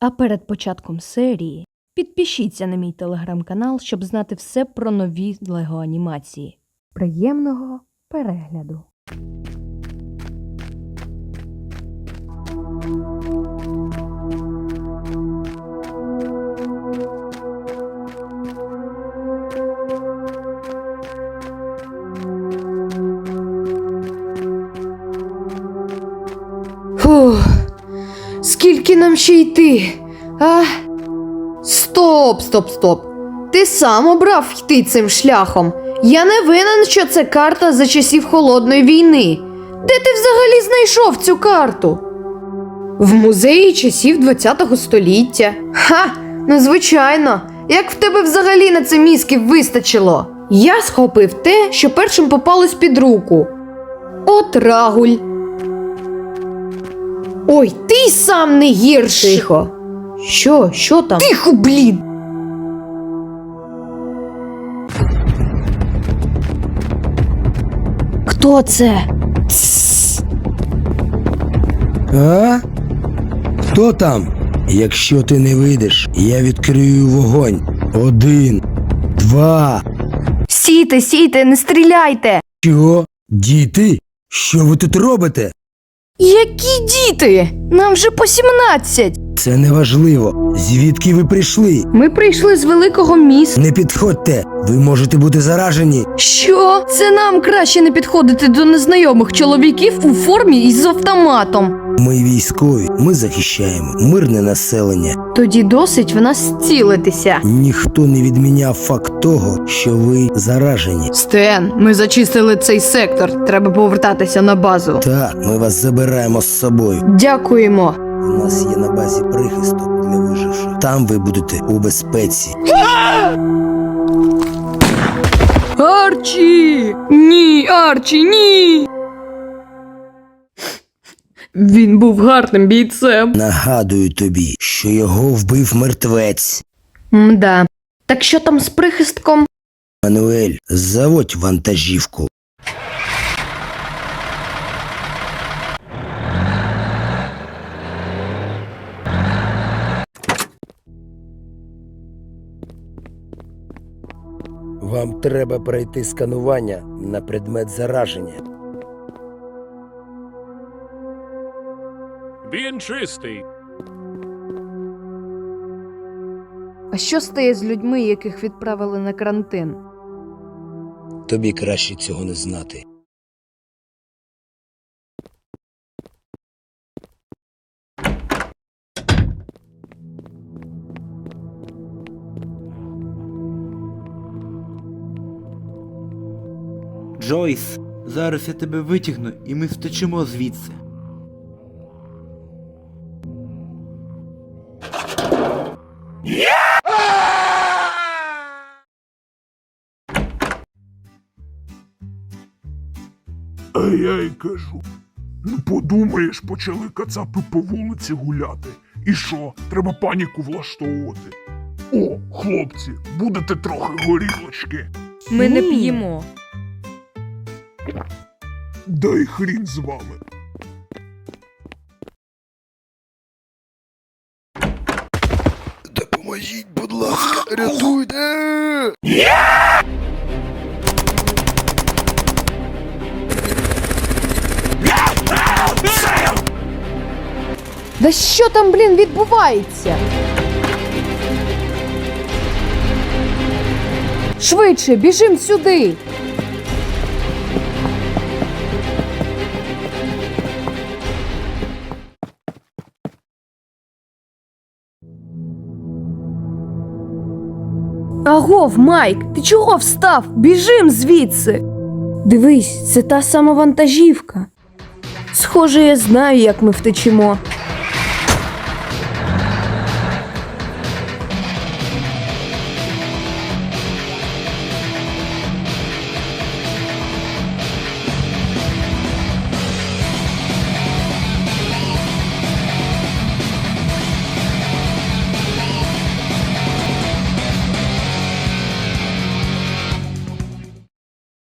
А перед початком серії підпишіться на мій телеграм-канал, щоб знати все про нові лего анімації. Приємного перегляду! Фух, скільки нам ще йти? А? Стоп, стоп, стоп. Ти сам обрав йти цим шляхом. Я не винен, що це карта за часів холодної війни. Де ти взагалі знайшов цю карту? В музеї часів 20-го століття. Ха, ну звичайно. Як в тебе взагалі на це мізків вистачило? Я схопив те, що першим попалось під руку. От рагуль. Ой, ти й сам не гірший. Тихо. Що, що там? Тихо, блін. Хто це? А? Хто там? Якщо ти не вийдеш, я відкрию вогонь. Один, два. Сійте, сійте, не стріляйте. Що? Діти? Що ви тут робите? Які діти? Нам вже по 17. Це не важливо. Звідки ви прийшли? Ми прийшли з великого міста. Не підходьте, ви можете бути заражені. Що? Це нам краще не підходити до незнайомих чоловіків у формі і з автоматом. Ми військові, ми захищаємо мирне населення. Тоді досить в нас цілитися. Ніхто не відміняв факт того, що ви заражені. Стен, ми зачистили цей сектор. Треба повертатися на базу. Так, ми вас забираємо з собою. Дякуємо. У нас є на базі прихисток для виживших. Там ви будете у безпеці. Арчі! Ні, Арчі, ні. Він був гарним бійцем. Нагадую тобі, що його вбив мертвець. Мда. Так що там з прихистком? Мануель, заводь вантажівку. Вам треба пройти сканування на предмет зараження. Він чистий. А що стає з людьми, яких відправили на карантин? Тобі краще цього не знати. Джойс, зараз я тебе витягну і ми втечемо звідси. А я й кажу. Ну подумаєш, почали кацапи по вулиці гуляти. І що, треба паніку влаштовувати. О, хлопці, будете трохи горілочки. Ми не п'ємо. Дай хрін з вами. Допоможіть, будь ласка, рятуйте! Да що там, блін, відбувається? Швидше, біжим сюди. Агов, Майк, ти чого встав? Біжим звідси. Дивись, це та сама вантажівка. Схоже, я знаю, як ми втечемо.